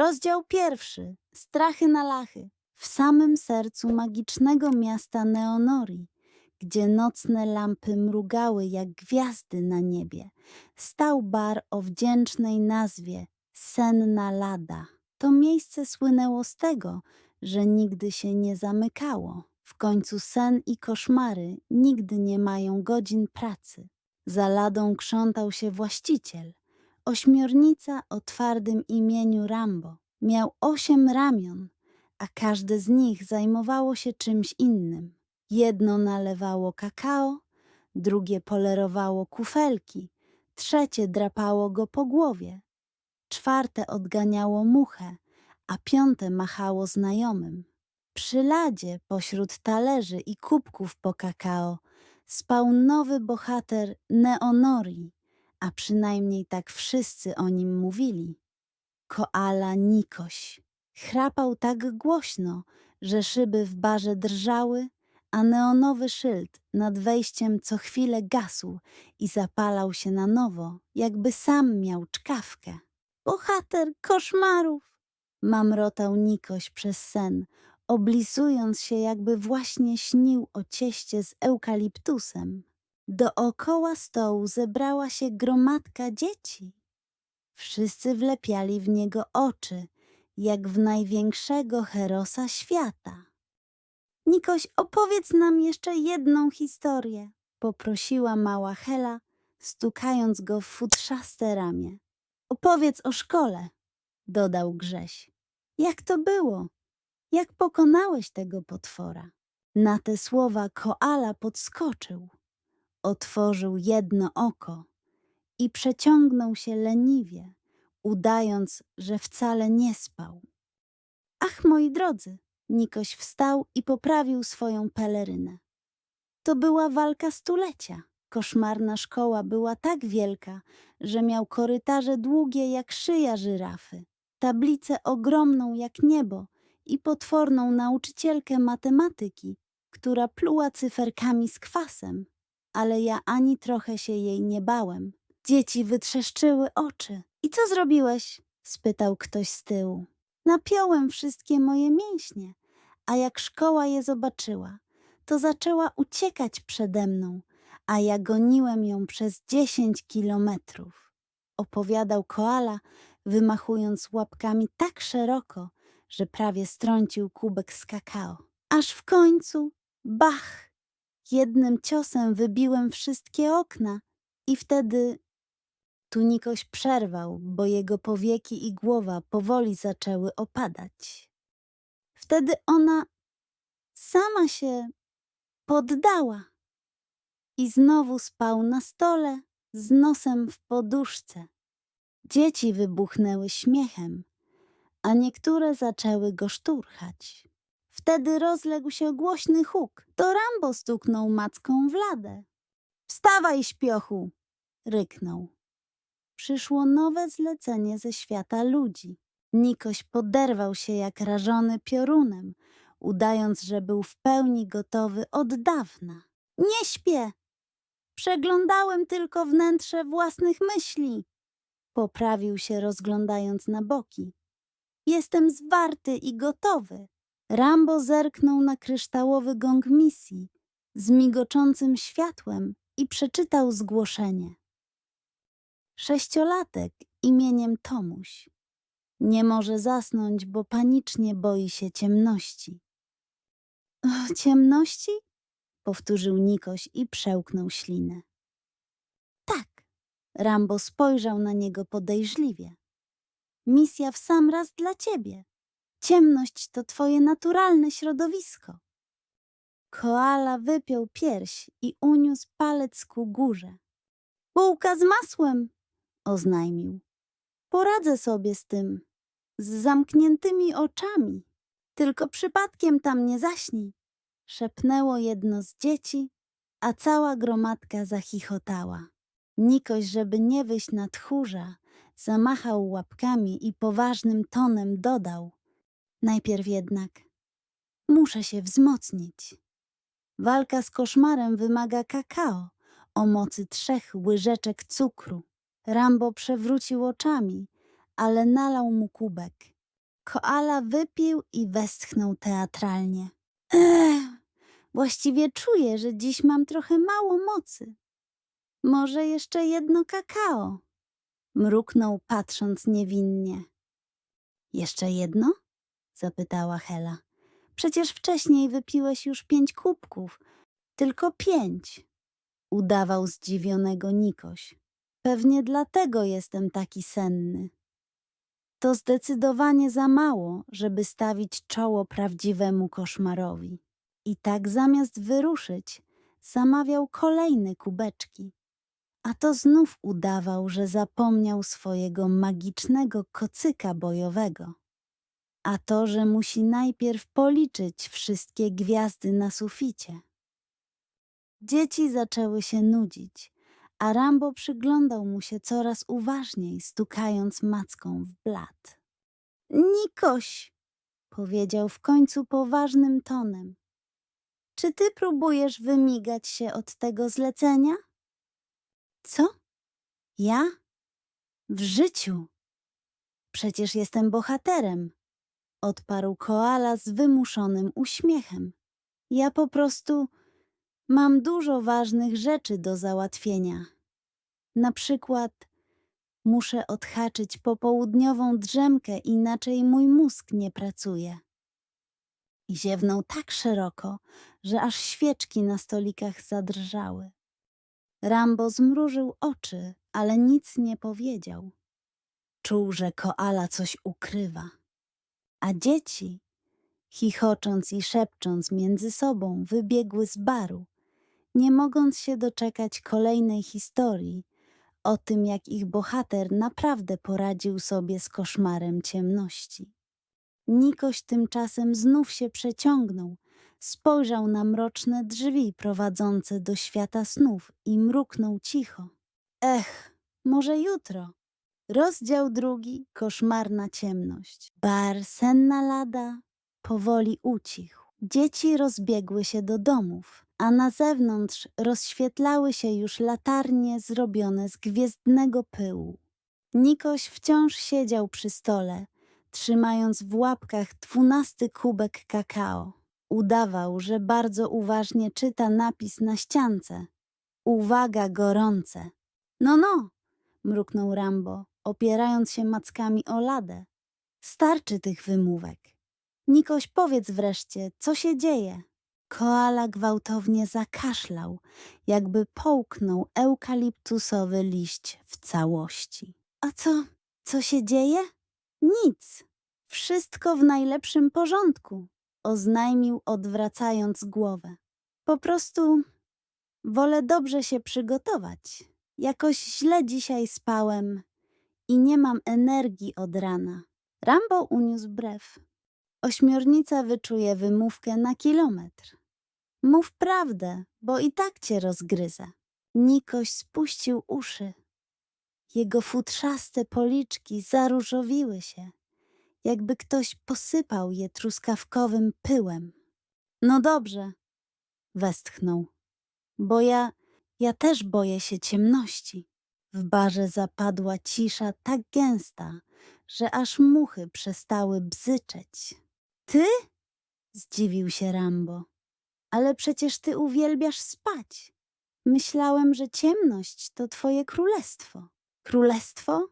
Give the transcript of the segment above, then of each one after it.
Rozdział pierwszy. Strachy na lachy. W samym sercu magicznego miasta Neonori, gdzie nocne lampy mrugały jak gwiazdy na niebie, stał bar o wdzięcznej nazwie Senna Lada. To miejsce słynęło z tego, że nigdy się nie zamykało. W końcu sen i koszmary nigdy nie mają godzin pracy. Za ladą krzątał się właściciel, ośmiornica o twardym imieniu Rambo. Miał osiem ramion, a każde z nich zajmowało się czymś innym. Jedno nalewało kakao, drugie polerowało kufelki, trzecie drapało go po głowie, czwarte odganiało muchę, a piąte machało znajomym. Przy ladzie, pośród talerzy i kubków po kakao, spał nowy bohater Neonori, a przynajmniej tak wszyscy o nim mówili. Koala Nikoś. Chrapał tak głośno, że szyby w barze drżały, a neonowy szyld nad wejściem co chwilę gasł i zapalał się na nowo, jakby sam miał czkawkę. Bohater koszmarów! Mamrotał Nikoś przez sen, oblizując się, jakby właśnie śnił o cieście z eukaliptusem. Dookoła stołu zebrała się gromadka dzieci. Wszyscy wlepiali w niego oczy, jak w największego herosa świata. Nikoś, opowiedz nam jeszcze jedną historię, poprosiła mała Hela, stukając go w futrzaste ramię. Opowiedz o szkole, dodał Grześ. Jak to było? Jak pokonałeś tego potwora? Na te słowa koala podskoczył, otworzył jedno oko i przeciągnął się leniwie, udając, że wcale nie spał. Ach, moi drodzy, Nikoś wstał i poprawił swoją pelerynę. To była walka stulecia. Koszmarna szkoła była tak wielka, że miał korytarze długie jak szyja żyrafy, tablicę ogromną jak niebo i potworną nauczycielkę matematyki, która pluła cyferkami z kwasem. Ale ja ani trochę się jej nie bałem. Dzieci wytrzeszczyły oczy. I co zrobiłeś? spytał ktoś z tyłu. Napiąłem wszystkie moje mięśnie, a jak szkoła je zobaczyła, to zaczęła uciekać przede mną, a ja goniłem ją przez dziesięć kilometrów. Opowiadał koala, wymachując łapkami tak szeroko, że prawie strącił kubek z kakao. Aż w końcu, bach! Jednym ciosem wybiłem wszystkie okna i wtedy tu Nikoś przerwał, bo jego powieki i głowa powoli zaczęły opadać. Wtedy ona sama się poddała i znowu spał na stole z nosem w poduszce. Dzieci wybuchnęły śmiechem, a niektóre zaczęły go szturchać. Wtedy rozległ się głośny huk. To Rambo stuknął macką w ladę. Wstawaj, śpiochu! ryknął przyszło nowe zlecenie ze świata ludzi. Nikoś poderwał się jak rażony piorunem, udając, że był w pełni gotowy od dawna. Nie śpię! Przeglądałem tylko wnętrze własnych myśli. Poprawił się, rozglądając na boki. Jestem zwarty i gotowy. Rambo zerknął na kryształowy gong misji z migoczącym światłem i przeczytał zgłoszenie. Sześciolatek imieniem Tomuś. Nie może zasnąć, bo panicznie boi się ciemności. O, ciemności? Powtórzył Nikoś i przełknął ślinę. Tak. Rambo spojrzał na niego podejrzliwie. Misja w sam raz dla ciebie. Ciemność to twoje naturalne środowisko. Koala wypiął pierś i uniósł palec ku górze. Bułka z masłem, oznajmił. Poradzę sobie z tym, z zamkniętymi oczami. Tylko przypadkiem tam nie zaśnij, szepnęło jedno z dzieci, a cała gromadka zachichotała. Nikoś, żeby nie wyjść na tchórza, zamachał łapkami i poważnym tonem dodał. Najpierw jednak muszę się wzmocnić. Walka z koszmarem wymaga kakao o mocy trzech łyżeczek cukru. Rambo przewrócił oczami, ale nalał mu kubek Koala wypił i westchnął teatralnie. Ech, właściwie czuję, że dziś mam trochę mało mocy. Może jeszcze jedno kakao? Mruknął, patrząc niewinnie. Jeszcze jedno? Zapytała Hela. Przecież wcześniej wypiłeś już pięć kubków. Tylko pięć. Udawał zdziwionego Nikoś. Pewnie dlatego jestem taki senny. To zdecydowanie za mało, żeby stawić czoło prawdziwemu koszmarowi. I tak zamiast wyruszyć, zamawiał kolejne kubeczki. A to znów udawał, że zapomniał swojego magicznego kocyka bojowego. A to, że musi najpierw policzyć wszystkie gwiazdy na suficie. Dzieci zaczęły się nudzić, a Rambo przyglądał mu się coraz uważniej, stukając macką w blat. Nikoś, powiedział w końcu poważnym tonem. Czy ty próbujesz wymigać się od tego zlecenia? Co? Ja? W życiu. Przecież jestem bohaterem, odparł koala z wymuszonym uśmiechem. Ja po prostu mam dużo ważnych rzeczy do załatwienia. Na przykład muszę odhaczyć popołudniową drzemkę, inaczej mój mózg nie pracuje. I ziewnął tak szeroko, że aż świeczki na stolikach zadrżały. Rambo zmrużył oczy, ale nic nie powiedział. Czuł, że koala coś ukrywa. A dzieci, chichocząc i szepcząc między sobą, wybiegły z baru, nie mogąc się doczekać kolejnej historii o tym, jak ich bohater naprawdę poradził sobie z koszmarem ciemności. Nikoś tymczasem znów się przeciągnął, spojrzał na mroczne drzwi prowadzące do świata snów i mruknął cicho. Ech, może jutro. Rozdział drugi, koszmarna ciemność. Bar, senna lada, powoli ucichł. Dzieci rozbiegły się do domów, a na zewnątrz rozświetlały się już latarnie zrobione z gwiezdnego pyłu. Nikoś wciąż siedział przy stole, trzymając w łapkach dwunasty kubek kakao. Udawał, że bardzo uważnie czyta napis na ściance. Uwaga, gorące. No, no, mruknął Rambo, opierając się mackami o ladę. Starczy tych wymówek. Nikoś powiedz wreszcie, co się dzieje. Koala gwałtownie zakaszlał, jakby połknął eukaliptusowy liść w całości. A co, co się dzieje? Nic. Wszystko w najlepszym porządku, oznajmił odwracając głowę. Po prostu wolę dobrze się przygotować. Jakoś źle dzisiaj spałem i nie mam energii od rana. Rambo uniósł brew. Ośmiornica wyczuje wymówkę na kilometr. Mów prawdę, bo i tak cię rozgryzę. Nikoś spuścił uszy. Jego futrzaste policzki zaróżowiły się, jakby ktoś posypał je truskawkowym pyłem. No dobrze, westchnął, bo ja, ja też boję się ciemności. W barze zapadła cisza tak gęsta, że aż muchy przestały bzyczeć. Ty? Zdziwił się Rambo. Ale przecież ty uwielbiasz spać. Myślałem, że ciemność to twoje królestwo. Królestwo?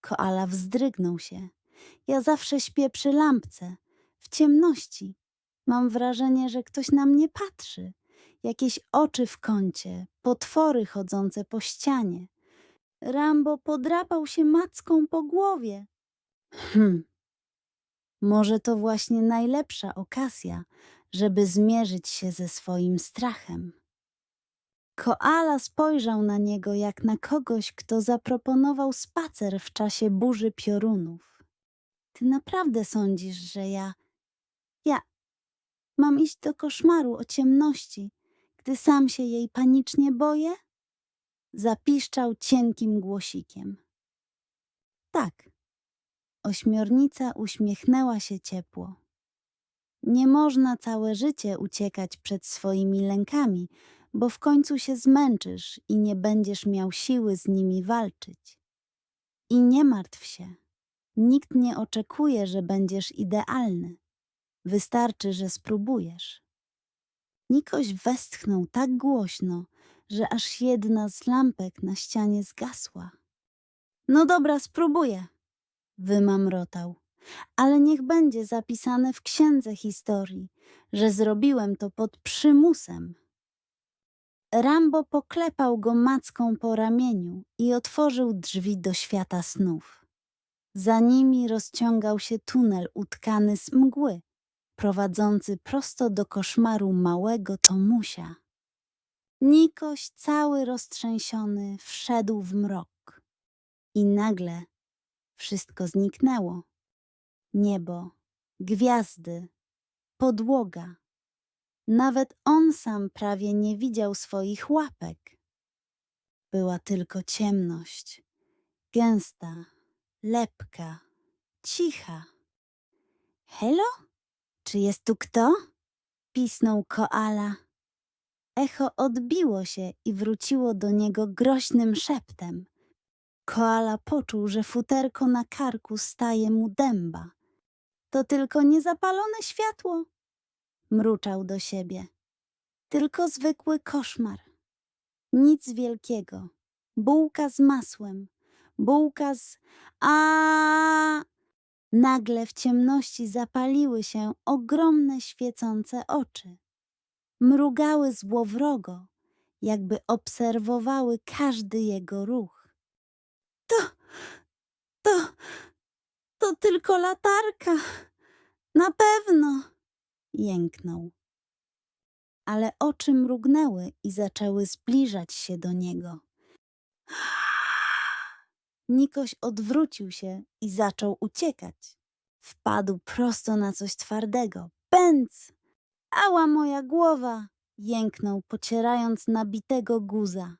Koala wzdrygnął się. Ja zawsze śpię przy lampce, w ciemności. Mam wrażenie, że ktoś na mnie patrzy. Jakieś oczy w kącie, potwory chodzące po ścianie. Rambo podrapał się macką po głowie. Hm. Może to właśnie najlepsza okazja, żeby zmierzyć się ze swoim strachem. Koala spojrzał na niego jak na kogoś, kto zaproponował spacer w czasie burzy piorunów. Ty naprawdę sądzisz, że ja. Ja. Mam iść do koszmaru o ciemności, gdy sam się jej panicznie boję? Zapiszczał cienkim głosikiem. Tak. Ośmiornica uśmiechnęła się ciepło. Nie można całe życie uciekać przed swoimi lękami, bo w końcu się zmęczysz i nie będziesz miał siły z nimi walczyć. I nie martw się. Nikt nie oczekuje, że będziesz idealny. Wystarczy, że spróbujesz. Nikoś westchnął tak głośno, że aż jedna z lampek na ścianie zgasła. No dobra, spróbuję, wymamrotał. Ale niech będzie zapisane w księdze historii, że zrobiłem to pod przymusem. Rambo poklepał go macką po ramieniu i otworzył drzwi do świata snów. Za nimi rozciągał się tunel utkany z mgły, prowadzący prosto do koszmaru małego Tomusia. Nikoś cały roztrzęsiony wszedł w mrok i nagle wszystko zniknęło. Niebo, gwiazdy, podłoga. Nawet on sam prawie nie widział swoich łapek. Była tylko ciemność, gęsta, lepka, cicha. Helo? Czy jest tu kto? Pisnął koala. Echo odbiło się i wróciło do niego groźnym szeptem. Koala poczuł, że futerko na karku staje mu dęba. To tylko niezapalone światło, mruczał do siebie. Tylko zwykły koszmar. Nic wielkiego. Bułka z masłem. Bułka z... A! Nagle w ciemności zapaliły się ogromne świecące oczy. Mrugały złowrogo, jakby obserwowały każdy jego ruch. To, to, to tylko latarka. Na pewno, jęknął. Ale oczy mrugnęły i zaczęły zbliżać się do niego. Nikoś odwrócił się i zaczął uciekać. Wpadł prosto na coś twardego. Pędz! Ała moja głowa! Jęknął, pocierając nabitego guza.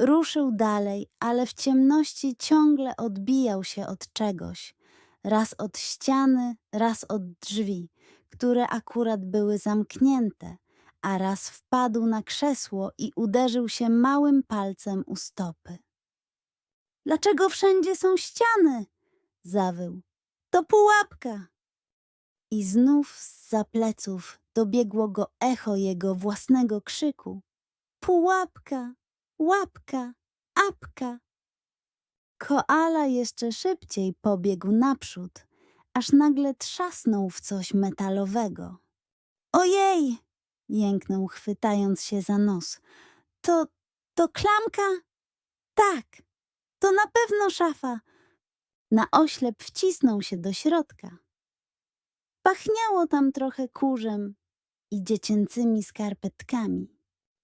Ruszył dalej, ale w ciemności ciągle odbijał się od czegoś. Raz od ściany, raz od drzwi, które akurat były zamknięte, a raz wpadł na krzesło i uderzył się małym palcem u stopy. Dlaczego wszędzie są ściany? Zawył. To pułapka. I znów z pleców dobiegło go echo jego własnego krzyku. Pułapka, łapka, apka. Koala jeszcze szybciej pobiegł naprzód, aż nagle trzasnął w coś metalowego. Ojej! jęknął, chwytając się za nos. To, to klamka? Tak, to na pewno szafa. Na oślep wcisnął się do środka. Pachniało tam trochę kurzem i dziecięcymi skarpetkami.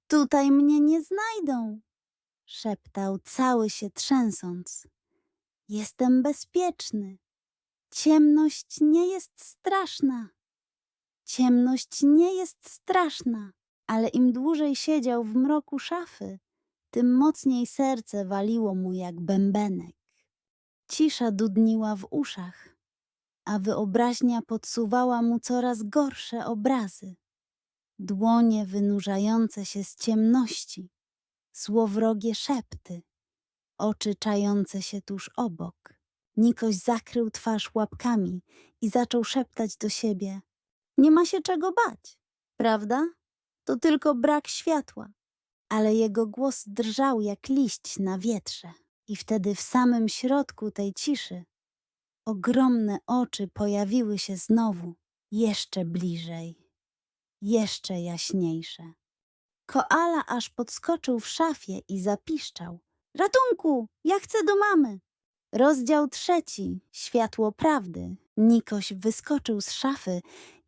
Tutaj mnie nie znajdą, szeptał cały się trzęsąc. Jestem bezpieczny. Ciemność nie jest straszna. Ciemność nie jest straszna, ale im dłużej siedział w mroku szafy, tym mocniej serce waliło mu jak bębenek. Cisza dudniła w uszach, a wyobraźnia podsuwała mu coraz gorsze obrazy. Dłonie wynurzające się z ciemności, złowrogie szepty, oczy czające się tuż obok. Nikoś zakrył twarz łapkami i zaczął szeptać do siebie. Nie ma się czego bać, prawda? To tylko brak światła. Ale jego głos drżał jak liść na wietrze. I wtedy w samym środku tej ciszy ogromne oczy pojawiły się znowu, jeszcze bliżej, jeszcze jaśniejsze. Koala aż podskoczył w szafie i zapiszczał. Ratunku, ja chcę do mamy. Rozdział trzeci. Światło prawdy. Nikoś wyskoczył z szafy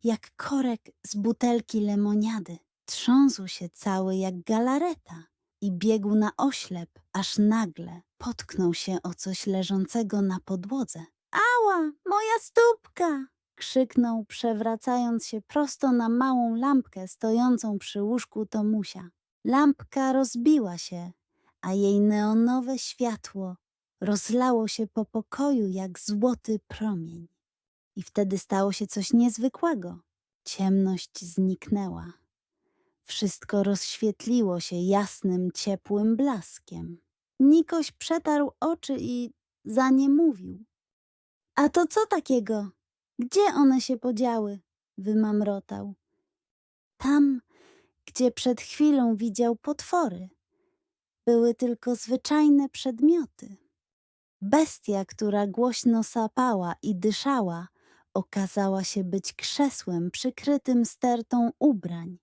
jak korek z butelki lemoniady. Trząsł się cały jak galareta i biegł na oślep, aż nagle potknął się o coś leżącego na podłodze. Ała, moja stópka! krzyknął, przewracając się prosto na małą lampkę stojącą przy łóżku Tomusia. Lampka rozbiła się, a jej neonowe światło rozlało się po pokoju jak złoty promień. I wtedy stało się coś niezwykłego. Ciemność zniknęła. Wszystko rozświetliło się jasnym, ciepłym blaskiem. Nikoś przetarł oczy i za nie mówił. A to co takiego? Gdzie one się podziały? Wymamrotał. Tam, gdzie przed chwilą widział potwory. Były tylko zwyczajne przedmioty. Bestia, która głośno sapała i dyszała, okazała się być krzesłem przykrytym stertą ubrań,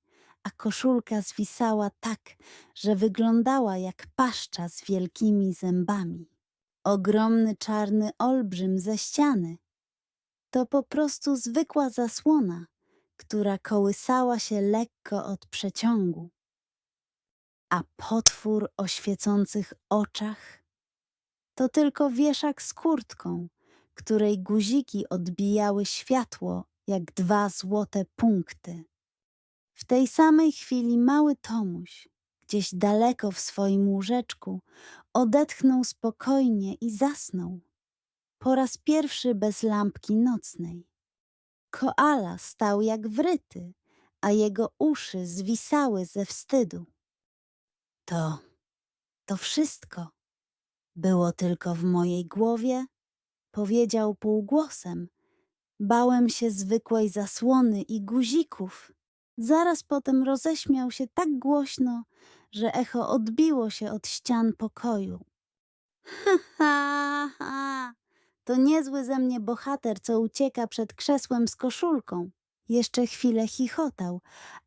a koszulka zwisała tak, że wyglądała jak paszcza z wielkimi zębami. Ogromny czarny olbrzym ze ściany to po prostu zwykła zasłona, która kołysała się lekko od przeciągu. A potwór o świecących oczach to tylko wieszak z kurtką, której guziki odbijały światło jak dwa złote punkty. W tej samej chwili mały Tomuś, gdzieś daleko w swoim łóżeczku, odetchnął spokojnie i zasnął. Po raz pierwszy bez lampki nocnej. Koala stał jak wryty, a jego uszy zwisały ze wstydu. To, to wszystko było tylko w mojej głowie, powiedział półgłosem. Bałem się zwykłej zasłony i guzików. Zaraz potem roześmiał się tak głośno, że echo odbiło się od ścian pokoju. Ha, ha, ha. To niezły ze mnie bohater, co ucieka przed krzesłem z koszulką. Jeszcze chwilę chichotał,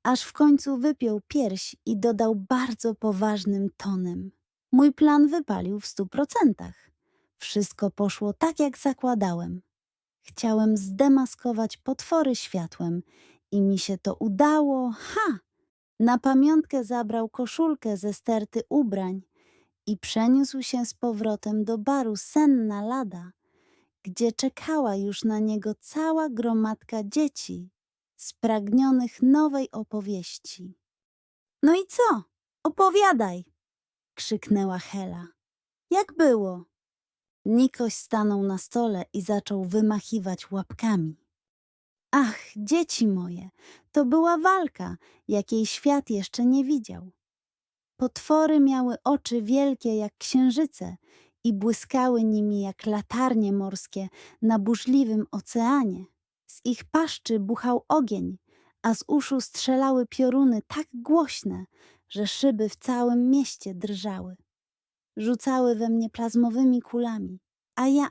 aż w końcu wypiął pierś i dodał bardzo poważnym tonem. Mój plan wypalił w stu procentach. Wszystko poszło tak, jak zakładałem. Chciałem zdemaskować potwory światłem i mi się to udało. Ha! Na pamiątkę zabrał koszulkę ze sterty ubrań i przeniósł się z powrotem do baru Senna Lada, gdzie czekała już na niego cała gromadka dzieci, spragnionych nowej opowieści. No i co? Opowiadaj! krzyknęła Hela. Jak było? Nikoś stanął na stole i zaczął wymachiwać łapkami. Ach, dzieci moje, to była walka, jakiej świat jeszcze nie widział. Potwory miały oczy wielkie jak księżyce i błyskały nimi jak latarnie morskie na burzliwym oceanie. Z ich paszczy buchał ogień, a z uszu strzelały pioruny tak głośne, że szyby w całym mieście drżały. Rzucały we mnie plazmowymi kulami, a ja,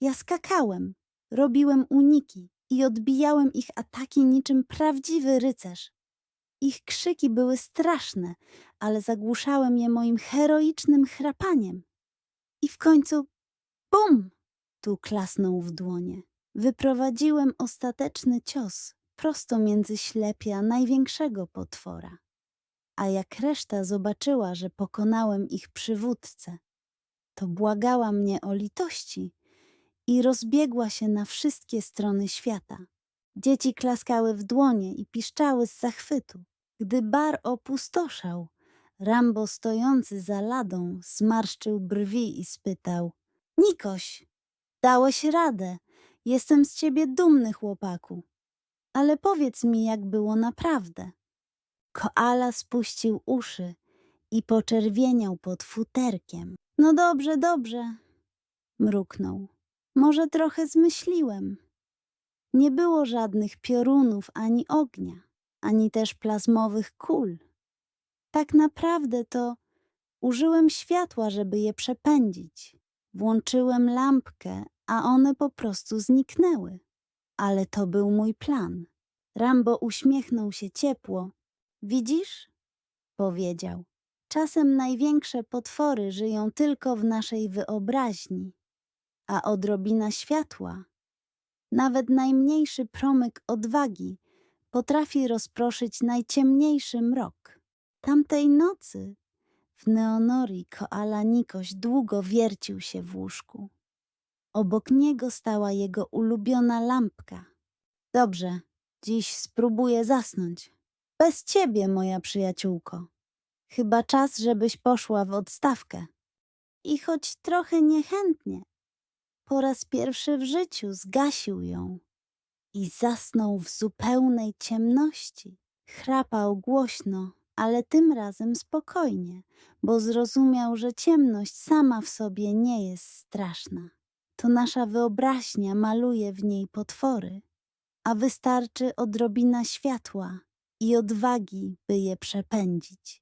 ja skakałem, robiłem uniki i odbijałem ich ataki niczym prawdziwy rycerz. Ich krzyki były straszne, ale zagłuszałem je moim heroicznym chrapaniem. I w końcu bum! Tu klasnął w dłonie. Wyprowadziłem ostateczny cios prosto między ślepia największego potwora. A jak reszta zobaczyła, że pokonałem ich przywódcę, to błagała mnie o litości i rozbiegła się na wszystkie strony świata. Dzieci klaskały w dłonie i piszczały z zachwytu. Gdy bar opustoszał, Rambo stojący za ladą zmarszczył brwi i spytał Nikoś, dałeś radę, jestem z ciebie dumny chłopaku. Ale powiedz mi, jak było naprawdę. Koala spuścił uszy i poczerwieniał pod futerkiem. No dobrze, dobrze, mruknął. Może trochę zmyśliłem. Nie było żadnych piorunów ani ognia, ani też plazmowych kul. Tak naprawdę to użyłem światła, żeby je przepędzić. Włączyłem lampkę, a one po prostu zniknęły. Ale to był mój plan. Rambo uśmiechnął się ciepło. Widzisz? powiedział. Czasem największe potwory żyją tylko w naszej wyobraźni, a odrobina światła, nawet najmniejszy promyk odwagi, potrafi rozproszyć najciemniejszy mrok. Tamtej nocy w Neonori koala Nikoś długo wiercił się w łóżku. Obok niego stała jego ulubiona lampka. Dobrze, dziś spróbuję zasnąć. Bez ciebie, moja przyjaciółko. Chyba czas, żebyś poszła w odstawkę. I choć trochę niechętnie, po raz pierwszy w życiu zgasił ją i zasnął w zupełnej ciemności. Chrapał głośno, ale tym razem spokojnie, bo zrozumiał, że ciemność sama w sobie nie jest straszna. to nasza wyobraźnia maluje w niej potwory, a wystarczy odrobina światła i odwagi, by je przepędzić.